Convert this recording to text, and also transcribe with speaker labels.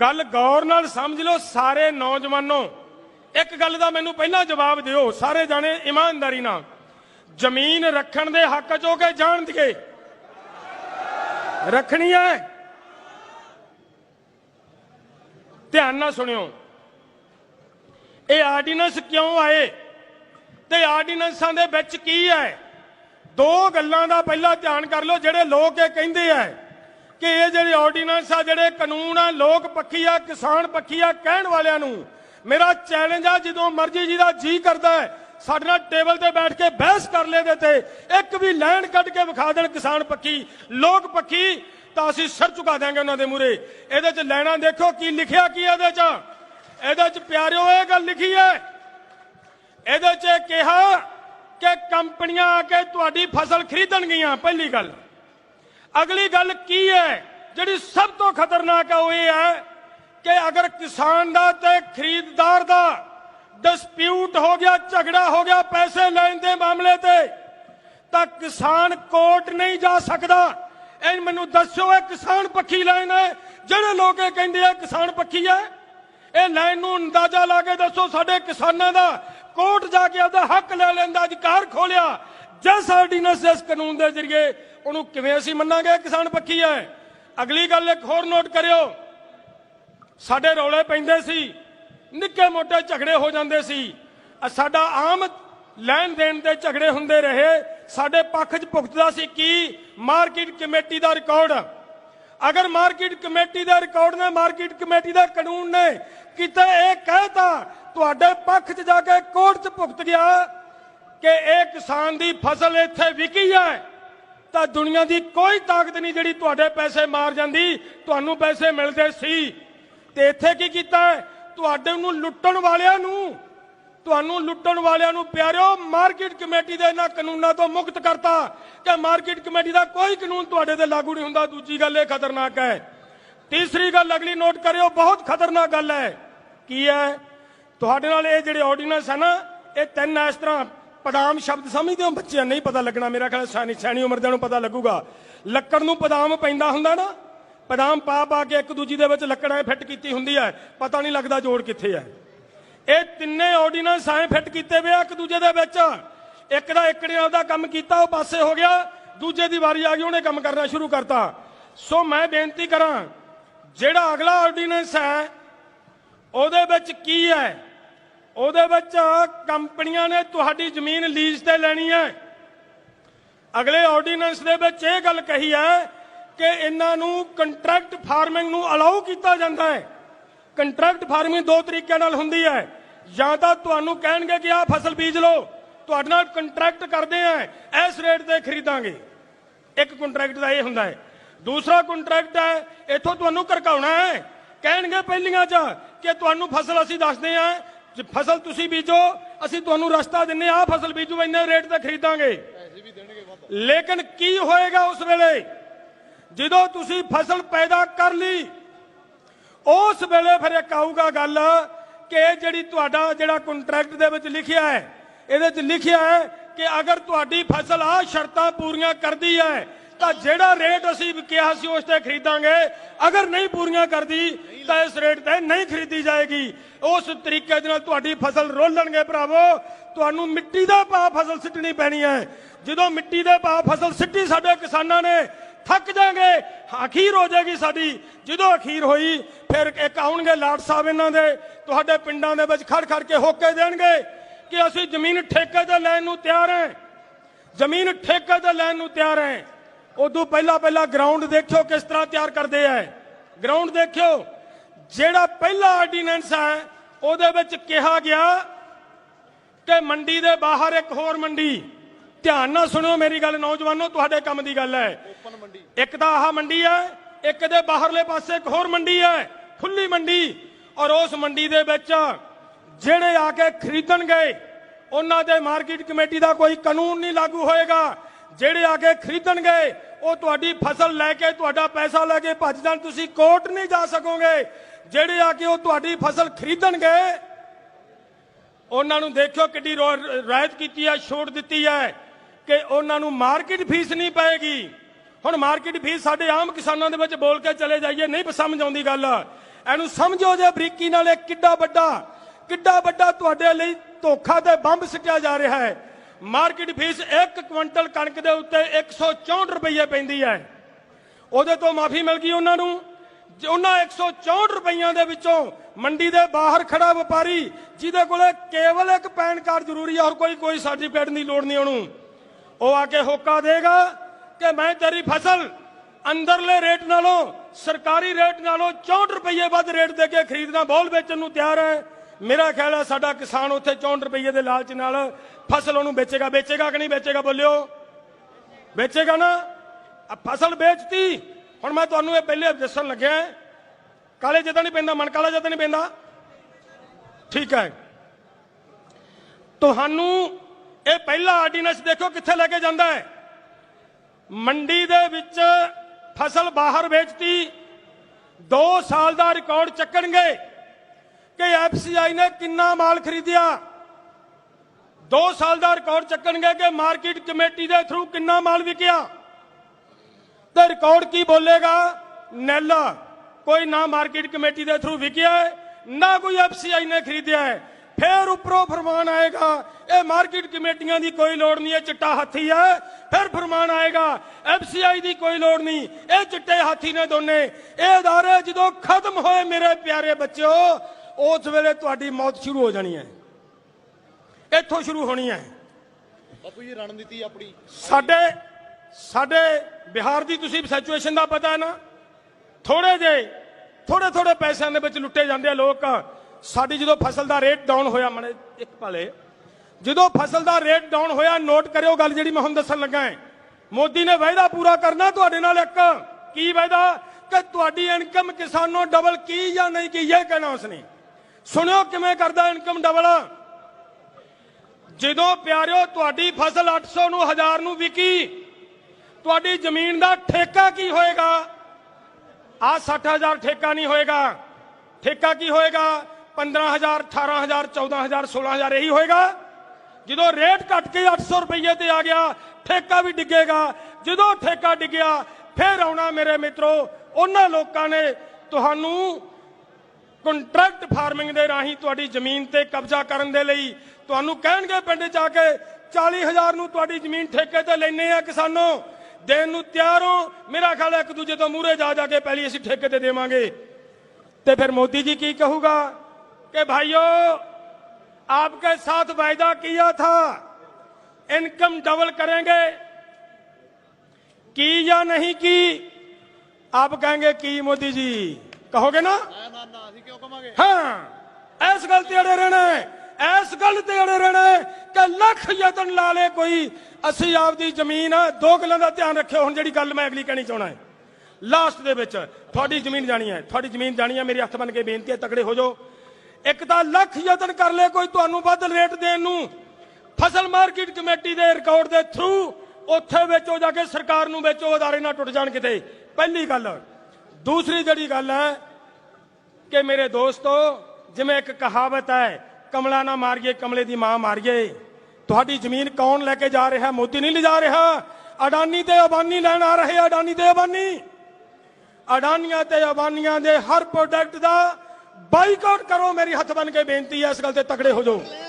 Speaker 1: ਗੱਲ ਗੌਰ ਨਾਲ ਸਮਝ ਲਓ ਸਾਰੇ ਨੌਜਵਾਨੋ। ਇੱਕ ਗੱਲ ਦਾ ਮੈਨੂੰ ਪਹਿਲਾਂ ਜਵਾਬ ਦਿਓ, ਸਾਰੇ ਜਾਣੇ ਇਮਾਨਦਾਰੀ ਨਾਲ। ਜ਼ਮੀਨ ਰੱਖਣ ਦੇ ਹੱਕ ਚੋਂ ਕੇ ਜਾਣ ਦੀਏ? ਰੱਖਣੀ ਹੈ। ਧਿਆਨ ਨਾਲ ਸੁਣਿਓ। ਇਹ ਆਰਡੀਨੈਂਸ ਕਿਉਂ ਆਏ? ਤੇ ਆਰਡੀਨੈਂਸਾਂ ਦੇ ਵਿੱਚ ਕੀ ਹੈ? ਦੋ ਗੱਲਾਂ ਦਾ ਪਹਿਲਾਂ ਧਿਆਨ ਕਰ ਲਓ, ਜਿਹੜੇ ਲੋਕ ਇਹ ਕਹਿੰਦੇ ਆ ਕਿ ਇਹ ਜਿਹੜੇ ਆਰਡੀਨੈਂਸ ਆ, ਜਿਹੜੇ ਕਾਨੂੰਨ ਆ, ਲੋਕ ਪੱਖੀ ਆ, ਕਿਸਾਨ ਪੱਖੀ ਆ, ਕਹਿਣ ਵਾਲਿਆਂ ਨੂੰ ਮੇਰਾ ਚੈਲੰਜ ਆ, ਜਦੋਂ ਮਰਜ਼ੀ ਜੀ ਦਾ ਜੀ ਕਰਦਾ ਹੈ, ਸਾਡੇ ਨਾਲ ਟੇਬਲ ਤੇ ਬੈਠ ਕੇ ਬਹਿਸ ਕਰ ਲੈ ਦੇ ਤੇ, ਇੱਕ ਵੀ ਲਾਈਨ ਕੱਢ ਕੇ ਵਿਖਾ ਦੇਣ ਕਿਸਾਨ ਪੱਖੀ, ਲੋਕ ਪੱਖੀ, ਤਾਂ ਅਸੀਂ ਸਿਰ ਝੁਕਾ ਦਿਆਂਗੇ ਉਹਨਾਂ ਦੇ ਮੂਰੇ ਇਹਦੇ 'ਚ ਲੈਣਾ ਦੇਖੋ ਕੀ ਲਿਖਿਆ ਕੀ ਇਹਦੇ 'ਚ। ਇਹਦੇ 'ਚ ਪਿਆਰਿਓ, ਇਹ ਗੱਲ ਲਿਖੀ ਹੈ। ਇਹਦੇ 'ਚ ਇਹ ਕਿਹਾ ਕਿ ਕੰਪਨੀਆਂ ਆ ਕੇ ਤੁਹਾਡੀ ਫਸਲ ਖਰੀਦਣਗੀਆਂ ਪਹਿਲੀ ਗੱਲ। ਅਗਲੀ ਗੱਲ ਕੀ ਹੈ? ਜਿਹੜੀ ਸਭ ਤੋਂ ਖਤਰਨਾਕ ਹੈ ਉਹ ਇਹ ਹੈ ਕਿ ਅਗਰ ਕਿਸਾਨ ਦਾ ਤੇ ਖਰੀਦਦਾਰ ਦਾ ਡਿਸਪਿਊਟ ਹੋ ਗਿਆ, ਝਗੜਾ ਹੋ ਗਿਆ, ਪੈਸੇ ਲੈਣ ਦੇ ਮਾਮਲੇ ਤੇ, ਤਾਂ ਕਿਸਾਨ ਕੋਰਟ ਨਹੀਂ ਜਾ ਸਕਦਾ। ਇਹ ਮੈਨੂੰ ਦੱਸੋ ਇਹ ਕਿਸਾਨ ਪੱਖੀ ਲਾਈਨ ਹੈ। ਜਿਹੜੇ ਲੋਕ ਇਹ ਕਹਿੰਦੇ ਆ ਕਿਸਾਨ ਪੱਖੀ ਹੈ। ਇਹ ਲਾਈਨ ਨੂੰ ਅੰਦਾਜ਼ਾ ਲਾ ਕੇ ਦੱਸੋ, ਸਾਡੇ ਕਿਸਾਨਾਂ ਦਾ ਕੋਰਟ ਜਾ ਕੇ ਆਪਦਾ ਹੱਕ ਲੈ ਲੈਣ ਦਾ ਅਧਿਕਾਰ ਖੋਲਿਆ। ਜਿਸ ਆਰਡੀਨੈਂਸ ਇਸ ਕਾਨੂੰਨ ਦੇ ਜ਼ਰੀਏ ਉਹਨੂੰ ਕਿਵੇਂ ਅਸੀਂ ਮੰਨਾਂਗੇ? ਕਿਸਾਨ ਪੱਖੀ ਹੈ ਅਗਲੀ ਗੱਲ ਇੱਕ ਹੋਰ ਨੋਟ ਕਰਿਓ। ਸਾਡੇ ਰੌਲੇ ਪੈਂਦੇ ਸੀ। ਨਿੱਕੇ ਮੋਟੇ ਝਗੜੇ ਹੋ ਜਾਂਦੇ ਸੀ। ਸਾਡਾ ਆਮ ਲੈਣ ਦੇਣ ਦੇ ਝਗੜੇ ਹੁੰਦੇ ਰਹੇ। ਸਾਡੇ ਪੱਖ 'ਚ ਭੁਗਤਦਾ ਸੀ ਕੀ? ਮਾਰਕੀਟ ਕਮੇਟੀ ਦਾ ਰਿਕਾਰਡ ਅਗਰ ਮਾਰਕੀਟ ਕਮੇਟੀ ਦਾ ਰਿਕਾਰਡ ਨੇ, ਮਾਰਕੀਟ ਕਮੇਟੀ ਦਾ ਕਾਨੂੰਨ ਨੇ, ਕਿਤੇ ਇਹ ਕਹਿਤਾ ਤੁਹਾਡੇ ਪੱਖ 'ਚ ਜਾ ਕੇ ਕੋਰਟ 'ਚ ਭੁਗਤ ਗਿਆ ਕਿ ਇਹ ਕਿਸਾਨ ਦੀ ਫਸਲ ਇੱਥੇ ਵਿਕੀ ਹੈ ਤਾਂ ਦੁਨੀਆ ਦੀ ਕੋਈ ਤਾਕਤ ਨਹੀਂ ਜਿਹੜੀ ਤੁਹਾਡੇ ਪੈਸੇ ਮਾਰ ਜਾਂਦੀ, ਤੁਹਾਨੂੰ ਪੈਸੇ ਮਿਲਦੇ ਸੀ। ਤੇ ਇੱਥੇ ਕੀ ਕੀਤਾ ਤੁਹਾਡੇ ਨੂੰ ਲੁੱਟਣ ਵਾਲਿਆਂ ਨੂੰ, ਤੁਹਾਨੂੰ ਲੁੱਟਣ ਵਾਲਿਆਂ ਨੂੰ ਪਿਆਰਿਓ, ਮਾਰਕੀਟ ਕਮੇਟੀ ਦੇ ਇਹਨਾਂ ਕਾਨੂੰਨਾਂ ਤੋਂ ਮੁਕਤ ਕਰਤਾ। ਕਿ ਮਾਰਕੀਟ ਕਮੇਟੀ ਦਾ ਕੋਈ ਕਾਨੂੰਨ ਤੁਹਾਡੇ ਤੇ ਲਾਗੂ ਨਹੀਂ ਹੁੰਦਾ, ਦੂਜੀ ਗੱਲ ਇਹ ਖਤਰਨਾਕ ਹੈ। ਤੀਸਰੀ ਗੱਲ ਅਗਲੀ ਨੋਟ ਕਰਿਓ, ਬਹੁਤ ਖਤਰਨਾਕ ਗੱਲ ਹੈ। ਕੀ ਹੈ? ਤੁਹਾਡੇ ਨਾਲ ਇਹ ਜਿਹੜੇ ਆਰਡੀਨੈਂਸ ਹੈ ਨਾ, ਇਹ ਤਿੰਨ ਇਸ ਤਰ੍ਹਾਂ ਪਦਾਮ ਸ਼ਬਦ ਸਮਝਦੇ ਹੋ? ਬੱਚਿਆਂ ਨਹੀਂ ਪਤਾ ਲੱਗਣਾ। ਮੇਰਾ ਖਿਆਲ ਸਿਆਣੀ ਸਿਆਣੀ ਉਮਰ ਦੇ ਨੂੰ ਪਤਾ ਲੱਗੂਗਾ। ਲੱਕੜ ਨੂੰ ਪਦਾਮ ਪੈਂਦਾ ਹੁੰਦਾ ਨਾ? ਪਦਾਮ ਪਾ ਪਾ ਕੇ ਇੱਕ ਦੂਜੀ ਦੇ ਵਿੱਚ ਲੱਕੜਾਂ ਫਿੱਟ ਕੀਤੀ ਹੁੰਦੀ ਹੈ। ਪਤਾ ਨਹੀਂ ਲੱਗਦਾ ਜੋੜ ਕਿੱਥੇ ਹੈ। ਇਹ ਤਿੰਨੇ ਆਰਡੀਨੈਂਸ ਐ ਫਿੱਟ ਕੀਤੇ ਵੇ ਇੱਕ ਦੂਜੇ ਦੇ ਵਿੱਚ। ਇੱਕ ਦਾ ਇੱਕ ਨੇ ਆਪਦਾ ਕੰਮ ਕੀਤਾ, ਉਹ ਪਾਸੇ ਹੋ ਗਿਆ। ਦੂਜੇ ਦੀ ਵਾਰੀ ਆ ਗਈ, ਉਹਨੇ ਕੰਮ ਕਰਨਾ ਸ਼ੁਰੂ ਕਰਤਾ। ਸੋ ਮੈਂ ਬੇਨਤੀ ਕਰਾਂ, ਜਿਹੜਾ ਅਗਲਾ ਆਰਡੀਨੈਂਸ ਹੈ, ਉਹਦੇ ਵਿੱਚ ਕੀ ਹੈ? ਉਹਦੇ ਵਿੱਚ ਕੰਪਨੀਆਂ ਨੇ ਤੁਹਾਡੀ ਜ਼ਮੀਨ ਲੀਜ਼ ਤੇ ਲੈਣੀ ਹੈ। ਅਗਲੇ ਆਰਡੀਨੈਂਸ ਦੇ ਵਿੱਚ ਇਹ ਗੱਲ ਕਹੀ ਹੈ ਕਿ ਇਹਨਾਂ ਨੂੰ ਕੰਟਰੈਕਟ ਫਾਰਮਿੰਗ ਨੂੰ ਅਲਾਉ ਕੀਤਾ ਜਾਂਦਾ ਹੈ। ਕੰਟਰੈਕਟ ਫਾਰਮਿੰਗ ਦੋ ਤਰੀਕਿਆਂ ਨਾਲ ਹੁੰਦੀ ਹੈ। ਜਾਂ ਤਾਂ ਤੁਹਾਨੂੰ ਕਹਿਣਗੇ ਕਿ ਆਹ ਫਸਲ ਬੀਜ ਲਓ, ਤੁਹਾਡੇ ਨਾਲ ਕੰਟਰੈਕਟ ਕਰਦੇ ਆ, ਇਸ ਰੇਟ ਤੇ ਖਰੀਦਾਂਗੇ। ਇੱਕ ਕੰਟਰੈਕਟ ਦਾ ਇਹ ਹੁੰਦਾ ਹੈ। ਦੂਸਰਾ ਕੰਟਰੈਕਟ ਹੈ, ਇੱਥੋਂ ਤੁਹਾਨੂੰ ਕਰਕਾਉਣਾ ਹੈ। ਕਹਿਣਗੇ ਪਹਿਲੀਆਂ 'ਚ ਕਿ ਤੁਹਾਨੂੰ ਫਸਲ ਅਸੀਂ ਦੱਸਦੇ ਆ ਜੇ ਫਸਲ ਤੁਸੀਂ ਬੀਜੋ, ਅਸੀਂ ਤੁਹਾਨੂੰ ਰਸਤਾ ਦਿੰਨੇ ਆ ਫਸਲ ਬੀਜੋ, ਇੰਨੇ ਰੇਟ ਤੇ ਖਰੀਦਾਂਗੇ। ਲੇਕਿਨ ਕੀ ਹੋਏਗਾ ਉਸ ਵੇਲੇ? ਜਦੋਂ ਤੁਸੀਂ ਫਸਲ ਪੈਦਾ ਕਰ ਲਈ, ਉਸ ਵੇਲੇ ਫਿਰ ਇੱਕ ਆਊਗਾ ਗੱਲ ਕਿ ਜਿਹੜੀ ਤੁਹਾਡਾ ਜਿਹੜਾ ਕੰਟਰੈਕਟ ਦੇ ਵਿੱਚ ਲਿਖਿਆ ਹੈ, ਇਹਦੇ 'ਚ ਲਿਖਿਆ ਹੈ ਕਿ ਅਗਰ ਤੁਹਾਡੀ ਫਸਲ ਆ ਸ਼ਰਤਾਂ ਪੂਰੀਆਂ ਕਰਦੀ ਹੈ ਤਾਂ ਜਿਹੜਾ ਰੇਟ ਅਸੀਂ ਕਿਹਾ ਸੀ ਉਸ ਤੇ ਖਰੀਦਾਂਗੇ। ਅਗਰ ਨਹੀਂ ਪੂਰੀਆਂ ਕਰਦੀ, ਤਾਂ ਇਸ ਰੇਟ ਤੇ ਨਹੀਂ ਖਰੀਦੀ ਜਾਏਗੀ। ਉਸ ਤਰੀਕੇ ਦੇ ਨਾਲ ਤੁਹਾਡੀ ਫਸਲ ਰੋਲਣਗੇ ਭਰਾਵੋ। ਤੁਹਾਨੂੰ ਮਿੱਟੀ ਦਾ ਭਾਅ ਫਸਲ ਸਿੱਟਣੀ ਪੈਣੀ ਹੈ। ਜਦੋਂ ਮਿੱਟੀ ਦੇ ਭਾਅ ਫਸਲ ਸਿੱਟੀ, ਸਾਡੇ ਕਿਸਾਨਾਂ ਨੇ ਥੱਕ ਜਾਾਂਗੇ ਅਖੀਰ ਹੋ ਜਾਏਗੀ ਸਾਡੀ। ਜਦੋਂ ਅਖੀਰ ਹੋਈ, ਫਿਰ ਇੱਕ ਆਉਣਗੇ ਲਾਟ ਸਾਹਿਬ ਇਹਨਾਂ ਦੇ। ਤੁਹਾਡੇ ਪਿੰਡਾਂ ਦੇ ਵਿੱਚ ਖੜ ਖੜ ਕੇ ਹੋਕੇ ਦੇਣਗੇ ਕਿ ਅਸੀਂ ਜ਼ਮੀਨ ਠੇਕੇ ਤੇ ਲੈਣ ਨੂੰ ਤਿਆਰ ਹਾਂ। ਜ਼ਮੀਨ ਠੇਕੇ ਤੇ ਲੈਣ ਨੂੰ ਤਿਆਰ ਹਾਂ। ਉਦੋਂ ਪਹਿਲਾਂ ਪਹਿਲਾਂ ਗਰਾਊਂਡ ਦੇਖਿਓ ਕਿਸ ਤਰ੍ਹਾਂ ਤਿਆਰ ਕਰਦੇ ਆ। ਗਰਾਊਂਡ ਦੇਖਿਓ ਜਿਹੜਾ ਪਹਿਲਾ ਆਰਡੀਨੈਂਸ ਹੈ ਉਹਦੇ ਵਿੱਚ ਕਿਹਾ ਗਿਆ ਕਿ ਮੰਡੀ ਦੇ ਬਾਹਰ ਇੱਕ ਹੋਰ ਮੰਡੀ। ਧਿਆਨ ਨਾਲ ਸੁਣਿਓ ਮੇਰੀ ਗੱਲ ਨੌਜਵਾਨੋ ਤੁਹਾਡੇ ਕੰਮ ਦੀ ਗੱਲ ਹੈ। ਇੱਕ ਤਾਂ ਆਹ ਮੰਡੀ ਹੈ ਇੱਕ ਦੇ ਬਾਹਰਲੇ ਪਾਸੇ ਇੱਕ ਹੋਰ ਮੰਡੀ ਹੈ ਖੁੱਲੀ ਮੰਡੀ। ਔਰ ਉਸ ਮੰਡੀ ਦੇ ਵਿੱਚ ਜਿਹੜੇ ਆ ਕੇ ਖਰੀਦਣਗੇ ਉਹਨਾਂ ਦੇ ਮਾਰਕੀਟ ਕਮੇਟੀ ਦਾ ਕੋਈ ਕਾਨੂੰਨ ਨਹੀਂ ਲਾਗੂ ਹੋਏਗਾ। ਜਿਹੜੇ ਆ ਕੇ ਖਰੀਦਣਗੇ, ਉਹ ਤੁਹਾਡੀ ਫਸਲ ਲੈ ਕੇ, ਤੁਹਾਡਾ ਪੈਸਾ ਲੈ ਕੇ ਭੱਜ ਜਾਣ, ਤੁਸੀਂ ਕੋਰਟ ਨਹੀਂ ਜਾ ਸਕੋਗੇ। ਜਿਹੜੇ ਆ ਕੇ ਉਹ ਤੁਹਾਡੀ ਫਸਲ ਖਰੀਦਣਗੇ, ਉਹਨਾਂ ਨੂੰ ਦੇਖਿਓ ਕਿੱਡੀ ਰੋ- ਕੀਤੀ ਹੈ, ਛੋਟ ਦਿੱਤੀ ਹੈ ਕਿ ਉਹਨਾਂ ਨੂੰ ਮਾਰਕੀਟ ਫੀਸ ਨਹੀਂ ਪਏਗੀ। ਹੁਣ ਮਾਰਕੀਟ ਫੀਸ ਸਾਡੇ ਆਮ ਕਿਸਾਨਾਂ ਦੇ ਵਿੱਚ ਬੋਲ ਕੇ ਚਲੇ ਜਾਈਏ, ਨਹੀਂ ਸਮਝ ਆਉਂਦੀ ਗੱਲ। ਇਹਨੂੰ ਸਮਝੋ ਜੇ ਬਰੀਕੀ ਨਾਲ ਇਹ ਕਿੱਡਾ ਵੱਡਾ ਕਿੱਡਾ ਵੱਡਾ ਤੁਹਾਡੇ ਲਈ ਧੋਖਾ ਤੇ ਬੰਬ ਸਿੱਟਿਆ ਜਾ ਰਿਹਾ ਹੈ। ਮਾਰਕੀਟ ਫੀਸ 1 ਕੁਇੰਟਲ ਕਣਕ ਦੇ ਉੱਤੇ 164 ਰੁਪਏ ਪੈਂਦੀ ਹੈ। ਉਹਦੇ ਤੋਂ ਮਾਫੀ ਮਿਲ ਗਈ ਉਹਨਾਂ ਨੂੰ। ਉਹਨਾਂ 164 ਰੁਪਈਆਂ ਦੇ ਵਿੱਚੋਂ ਮੰਡੀ ਦੇ ਬਾਹਰ ਖੜਾ ਵਪਾਰੀ, ਜਿਹਦੇ ਕੋਲੇ ਕੇਵਲ ਇੱਕ ਪੈਨ ਕਾਰਡ ਜ਼ਰੂਰੀ ਹੈ ਹੋਰ ਕੋਈ ਕੋਈ ਸਰਟੀਫਿਕੇਟ ਦੀ ਲੋੜ ਨਹੀਂ ਉਹਨੂੰ। ਉਹ ਆ ਕੇ ਹੋਕਾ ਦੇਗਾ ਕਿ ਮੈਂ ਤੇਰੀ ਫਸਲ ਅੰਦਰਲੇ ਰੇਟ ਨਾਲੋਂ, ਸਰਕਾਰੀ ਰੇਟ ਨਾਲੋਂ 64 ਰੁਪਏ ਵੱਧ ਰੇਟ ਦੇ ਕੇ ਖਰੀਦਣਾ, ਬੋਲ ਵੇਚਣ ਨੂੰ ਤਿਆਰ ਹੈ। ਮੇਰਾ ਖਿਆਲ ਹੈ ਸਾਡਾ ਕਿਸਾਨ ਉੱਥੇ 64 ਰੁਪਏ ਦੇ ਲਾਲਚ ਨਾਲ ਫਸਲ ਉਹਨੂੰ ਵੇਚੇਗਾ ਵੇਚੇਗਾ ਕਿ ਨਹੀਂ ਵੇਚੇਗਾ ਬੋਲਿਓ? ਵੇਚੇਗਾ ਨਾ? ਫਸਲ ਵੇਚਤੀ। ਹੁਣ ਮੈਂ ਤੁਹਾਨੂੰ ਇਹ ਪਹਿਲੇ ਦੱਸਣ ਲੱਗਿਆ ਕਾਲੇ ਜਦੋਂ ਨਹੀਂ ਪੈਂਦਾ ਮਨ ਕਾਲਾ ਜਦੋਂ ਨਹੀਂ ਪੈਂਦਾ। ਠੀਕ ਹੈ। ਤੁਹਾਨੂੰ ਇਹ ਪਹਿਲਾ ਆਰਡੀਨੈਂਸ ਦੇਖੋ ਕਿੱਥੇ ਲੈ ਕੇ ਜਾਂਦਾ ਹੈ। ਮੰਡੀ ਦੇ ਵਿੱਚ ਫਸਲ ਬਾਹਰ ਵੇਚਤੀ। 2 ਸਾਲ ਦਾ ਰਿਕਾਰਡ ਚੱਕਣਗੇ। ਕਿ ਐਫਸੀਆਈ ਨੇ ਕਿੰਨਾ ਮਾਲ ਖਰੀਦਿਆ? 2 ਸਾਲ ਦਾ ਰਿਕਾਰਡ ਚੱਕਣਗੇ ਕਿ ਮਾਰਕੀਟ ਕਮੇਟੀ ਦੇ ਥਰੂ ਕਿੰਨਾ ਮਾਲ ਵਿਕਿਆ? ਤੇ ਰਿਕਾਰਡ ਕੀ ਬੋਲੇਗਾ? ਨੈਲ, ਕੋਈ ਨਾ ਮਾਰਕੀਟ ਕਮੇਟੀ ਦੇ ਥਰੂ ਵਿਕਿਆ ਹੈ, ਨਾ ਕੋਈ ਐਫਸੀਆਈ ਨੇ ਖਰੀਦਿਆ ਹੈ। ਫਿਰ ਉੱਪਰੋਂ ਫਰਮਾਨ ਆਏਗਾ, ਇਹ ਮਾਰਕੀਟ ਕਮੇਟੀਆਂ ਦੀ ਕੋਈ ਲੋੜ ਨਹੀਂ, ਇਹ ਚਿੱਟਾ ਹਾਥੀ ਹੈ। ਫਿਰ ਫਰਮਾਨ ਆਏਗਾ, ਐਫਸੀਆਈ ਦੀ ਕੋਈ ਲੋੜ ਨਹੀਂ, ਇਹ ਚਿੱਟੇ ਹਾਥੀ ਨੇ ਦੋਨੇ। ਇਹ ਅਦਾਰੇ ਜਦੋਂ ਖਤਮ ਹੋਏ ਮੇਰੇ ਪਿਆਰੇ ਬੱਚਿਓ ਉਸ ਵੇਲੇ ਤੁਹਾਡੀ ਮੌਤ ਸ਼ੁਰੂ ਹੋ ਜਾਣੀ ਹੈ। ਇੱਥੋਂ ਸ਼ੁਰੂ ਹੋਣੀ ਹੈ।
Speaker 2: ਬਾਪੂ ਜੀ ਰਣਨੀਤੀ ਆਪਣੀ।
Speaker 1: ਸਾਡੇ ਸਾਡੇ ਬਿਹਾਰ ਦੀ ਤੁਸੀਂ ਸਿਚੁਏਸ਼ਨ ਦਾ ਪਤਾ ਹੈ ਨਾ। ਥੋੜੇ ਜੇ ਥੋੜੇ ਥੋੜੇ ਪੈਸਿਆਂ ਦੇ ਵਿੱਚ ਲੁੱਟੇ ਜਾਂਦੇ ਆ ਲੋਕ। ਸਾਡੀ ਜਦੋਂ ਫਸਲ ਦਾ ਰੇਟ ਡਾਊਨ ਹੋਇਆ ਮਨੇ ਇੱਕ ਪਾਲੇ। ਜਦੋਂ ਫਸਲ ਦਾ ਰੇਟ ਡਾਊਨ ਹੋਇਆ ਨੋਟ ਕਰਿਓ ਗੱਲ ਜਿਹੜੀ ਮੈਂ ਹੁਣ ਦੱਸਣ ਲੱਗਾ ਹਾਂ। ਮੋਦੀ ਨੇ ਵਾਅਦਾ ਪੂਰਾ ਕਰਨਾ ਤੁਹਾਡੇ ਨਾਲ ਇੱਕ। ਕੀ ਵਾਅਦਾ? ਕਿ ਤੁਹਾਡੀ ਇਨਕਮ ਕਿਸਾਨੋਂ ਡਬਲ ਕੀ ਜਾਂ ਨਹੀਂ ਕੀ ਇਹ ਕਹਿਣਾ ਉਸਨੇ। ਸੁਣਿਓ ਕਿਵੇਂ ਕਰਦਾ ਇਨਕਮ ਡਬਲ? ਜਦੋਂ ਪਿਆਰਿਓ, ਤੁਹਾਡੀ ਫਸਲ 800 ਨੂੰ 1000 ਨੂੰ ਵਿਕੀ, ਤੁਹਾਡੀ ਜ਼ਮੀਨ ਦਾ ਠੇਕਾ ਕੀ ਹੋਏਗਾ? ਆ 60000 ਠੇਕਾ ਨਹੀਂ ਹੋਏਗਾ। ਠੇਕਾ ਕੀ ਹੋਏਗਾ? 15000 18000 14000 16000 ਇਹੀ ਹੋਏਗਾ। ਜਦੋਂ ਰੇਟ ਘਟ ਕੇ 800 ਰੁਪਏ ਤੇ ਆ ਗਿਆ, ਠੇਕਾ ਵੀ ਡਿੱਗੇਗਾ। ਜਦੋਂ ਠੇਕਾ ਡਿੱਗਿਆ, ਫਿਰ ਆਉਣਾ ਮੇਰੇ ਮਿੱਤਰੋ, ਉਹਨਾਂ ਲੋਕਾਂ ਨੇ ਤੁਹਾਨੂੰ ਕੰਟਰੈਕਟ ਫਾਰਮਿੰਗ ਦੇ ਰਾਹੀਂ ਤੁਹਾਡੀ ਜ਼ਮੀਨ ਤੇ ਕਬਜ਼ਾ ਕਰਨ ਦੇ ਲਈ ਤੁਹਾਨੂੰ ਕਹਿਣਗੇ ਪਿੰਡ ਜਾ ਕੇ 40000 ਨੂੰ ਤੁਹਾਡੀ ਜ਼ਮੀਨ ਠੇਕੇ ਤੇ ਲੈਣੇ ਆ ਕਿਸਾਨੋ ਦੇਣ ਨੂੰ ਤਿਆਰ ਹੋ ਮੇਰਾ ਖਿਆਲ ਹੈ ਇੱਕ ਦੂਜੇ ਤੋਂ ਮੂਹਰੇ ਜਾ ਜਾ ਕੇ ਪਹਿਲੀ ਅਸੀਂ ਠੇਕੇ ਤੇ ਦੇਵਾਂਗੇ ਤੇ ਫਿਰ ਮੋਦੀ ਜੀ ਕੀ ਕਹੂਗਾ कि भाइयों आपके साथ वायदा किया था इनकम डबल करेंगे की या नहीं की आप कहेंगे की मोदी जी ਕਹੋਗੇ
Speaker 2: ਨਾ?
Speaker 1: ਹਾਂ ਇਸ ਗੱਲ ਤੇ ਅੜੇ ਰਹਿਣਾ ਹੈ। ਗੱਲ ਤੇ ਅੜੇ ਰਹਿਣਾ ਕਿ ਲੱਖ ਯਤਨ ਲਾ ਲੇ ਕੋਈ। ਅਸੀਂ ਆਪਦੀ ਜ਼ਮੀਨ ਦੋ ਗੱਲਾਂ ਦਾ ਧਿਆਨ ਰੱਖਿਓ ਹੁਣ ਜਿਹੜੀ ਗੱਲ ਮੈਂ ਅਗਲੀ ਕਹਿਣੀ ਚਾਹਣਾ ਹੈ। ਲਾਸਟ ਦੇ ਵਿੱਚ ਤੁਹਾਡੀ ਜ਼ਮੀਨ ਜਾਣੀ ਹੈ। ਤੁਹਾਡੀ ਜ਼ਮੀਨ ਜਾਣੀ ਹੈ ਮੇਰੇ ਹੱਥ ਬਣ ਕੇ ਬੇਨਤੀ ਹੈ ਤਕੜੇ ਹੋ ਜਾਓ। ਇੱਕ ਤਾਂ ਲੱਖ ਯਤਨ ਕਰ ਲੈ ਕੋਈ ਤੁਹਾਨੂੰ ਵੱਧ ਰੇਟ ਦੇਣ ਨੂੰ। ਫਸਲ ਮਾਰਕੀਟ ਕਮੇਟੀ ਦੇ ਰਿਕਾਰਡ ਦੇ ਥਰੂ ਉੱਥੇ ਵੇਚੋ ਜਾ ਕੇ ਸਰਕਾਰ ਨੂੰ ਵੇਚੋ ਅਦਾਰੇ ਨਾ ਟੁੱਟ ਜਾਣ ਕਿਤੇ। ਪਹਿਲੀ ਗੱਲ ਦੂਸਰੀ ਜਿਹੜੀ ਗੱਲ ਹੈ ਕਿ ਮੇਰੇ ਦੋਸਤੋ, ਜਿਵੇਂ ਇੱਕ ਕਹਾਵਤ ਹੈ, ਕਮਲਾ ਨਾ ਮਾਰੀਏ, ਕਮਲੇ ਦੀ ਮਾਂ ਮਾਰੀਏ। ਤੁਹਾਡੀ ਜ਼ਮੀਨ ਕੌਣ ਲੈ ਕੇ ਜਾ ਰਿਹਾ? ਮੋਦੀ ਨਹੀਂ ਲਿਜਾ ਰਿਹਾ। ਅਡਾਨੀ ਤੇ ਅਬਾਨੀ ਲੈਣ ਆ ਰਹੇ ਅਡਾਨੀ ਤੇ ਅਬਾਨੀ। ਅਡਾਨੀਆਂ ਤੇ ਅਬਾਨੀਆਂ ਦੇ ਹਰ ਪ੍ਰੋਡਕਟ ਦਾ ਬਾਈਕਾਟ ਕਰੋ, ਮੇਰੀ ਹੱਥ ਬਨ ਕੇ ਬੇਨਤੀ ਹੈ, ਇਸ ਗੱਲ ਤੇ ਤਕੜੇ ਹੋ ਜਾਓ।